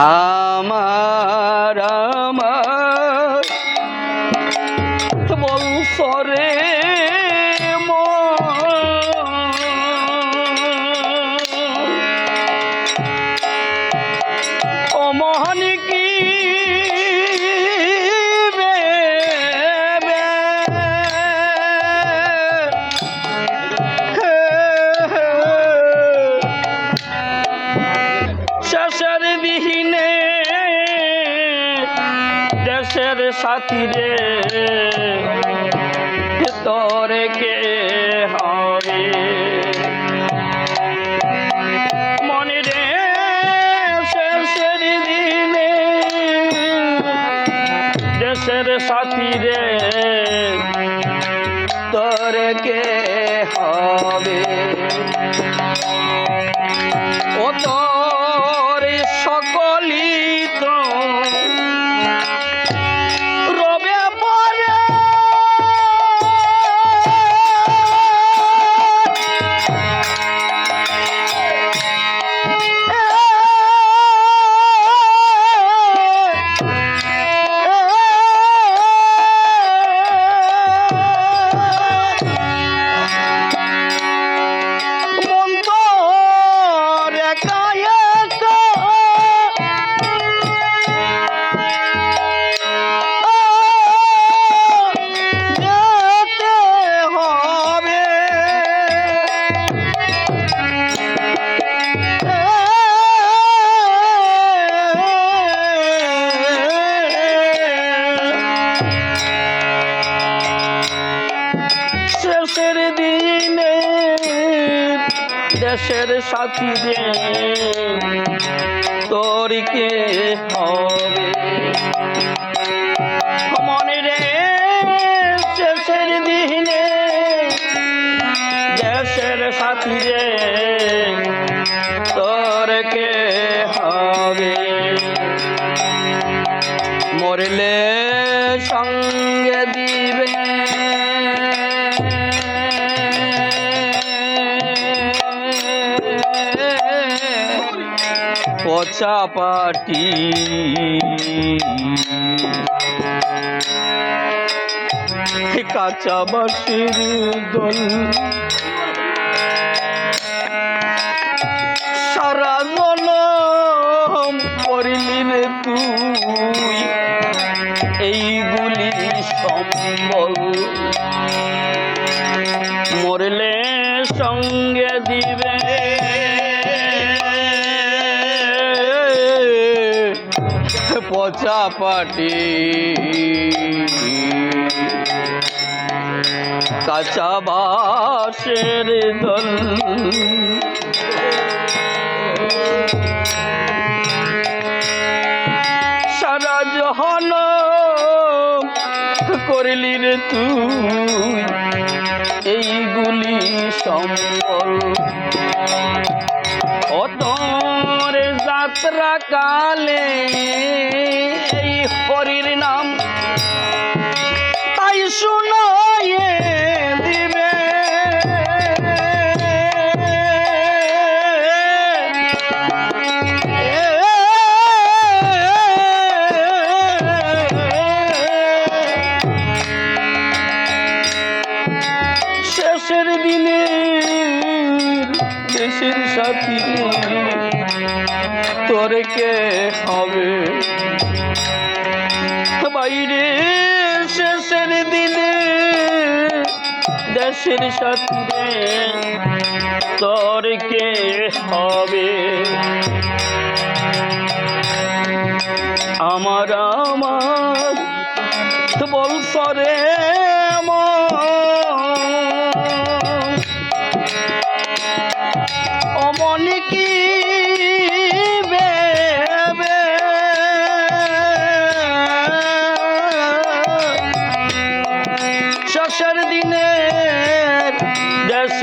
আমার সাথী রে। তোরে কে হবে? মনে রে শেষের দিনে দেশের সাথী রে, তোরে কে হবে? দেশের সাথী রে তোর কে হবে? পচা পাটি কাঁচা বাসির দল পচা পাটি কাঁচা বাসের দল সারা জহন করলি রে তুই এইগুলি সম্বল। তোর যাত্রা কালে এই হরির নাম তাই শুনায়ে দিবে। শেষের দিনে দেশের সাথী তোরে কে হবে। বাইরে শেষের দিনে দেশের সাথী তোর কে হবে। আমার আমার বল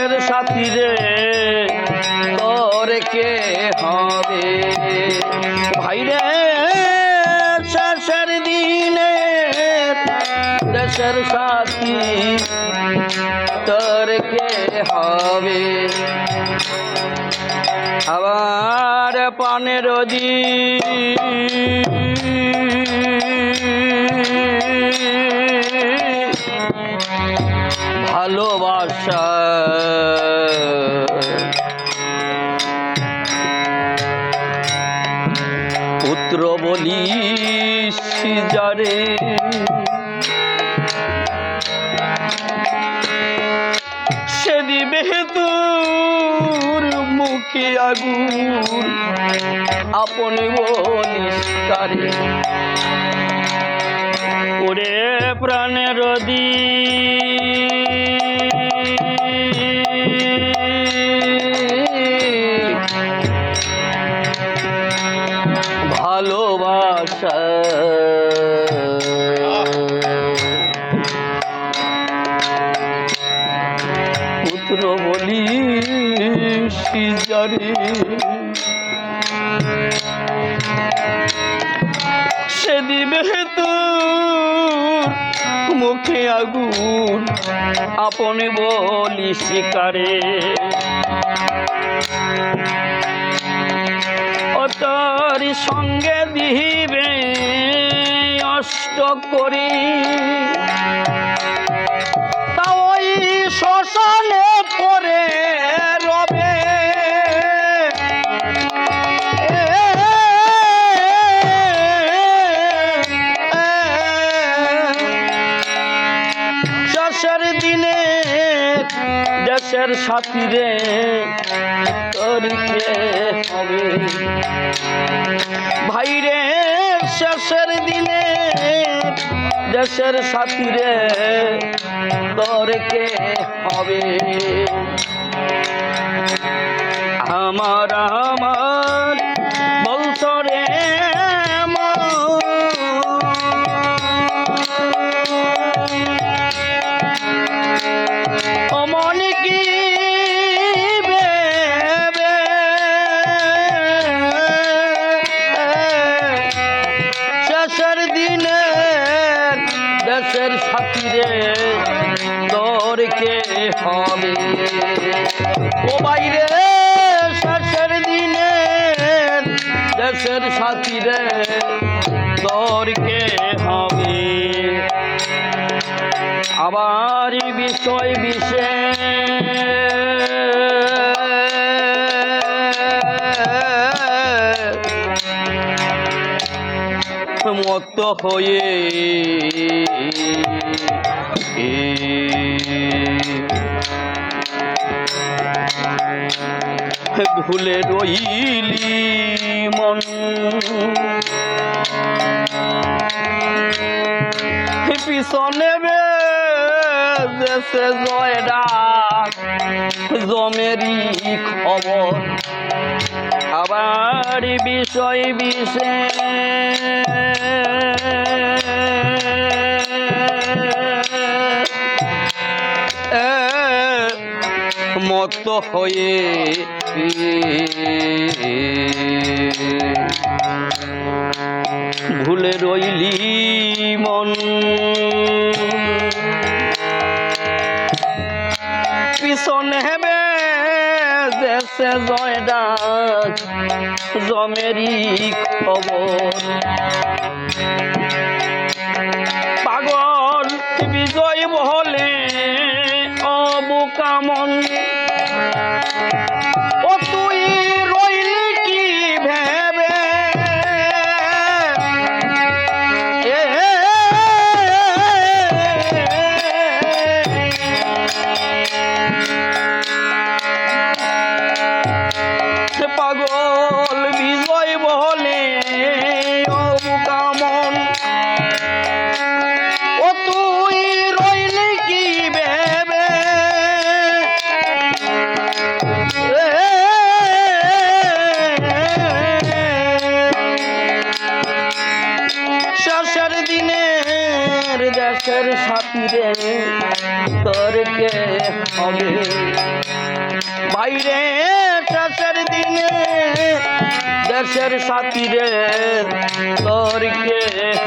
দেশের সাথী রে, তোর কে হবে? ভাইরে, শেষের দিনে দেশের সাথী তোর কে হবে? আবার প্রাণের ভালোবাসা পুত্র বলি যারে? সে দিবে তোর মুখে আগুন আপন বলিস কারে ওরে প্রাণের দি সিজারে সে দিবে তোর মুখে আগুন আপন বলি শিকারে। ও তোর সঙ্গে দিবে অষ্ট করি। তা ওই শ্মশানে পরে দেশের সাথী রে তরিকে হবে। ভাই রে শেষের দিনে দেশের সাথী রে তরকে হবে। আমার আমার দেশের সাথীরে দরকে হবে? ও বাইরে, শেষের দিনে দেশের সাথীরে দরকে হবে? আবার বিষয় বিষয় মত হয়ে ভুলে রইলি মন। পিছনে বেজেছে জয়ডা জমেরি খবর। আবার বিষয় বিষে মত হয়ে ভুলে রইলি মন। পিছনে হেবে দেশে জয়ডাক জমেরি খবর। পাগল দেশের সাথীরে তোরকে হবে। বাইরে শেষের দিনে দেশের সাথী সাথীরে তোরকে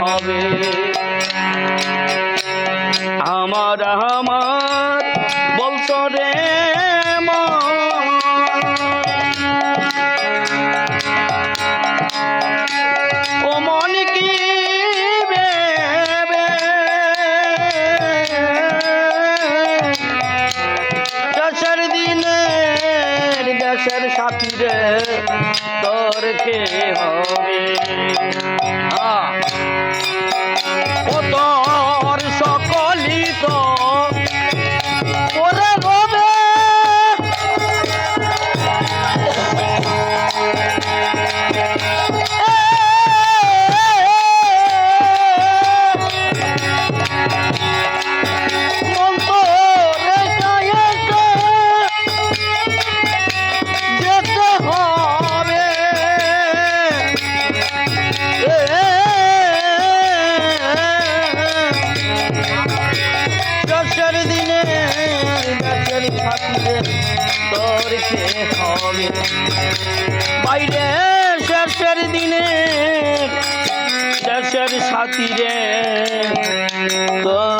হবে। রে তোর কে হবে তোরকে হবে বাইরে শেষের দিনে শেষের সাথী রে হবে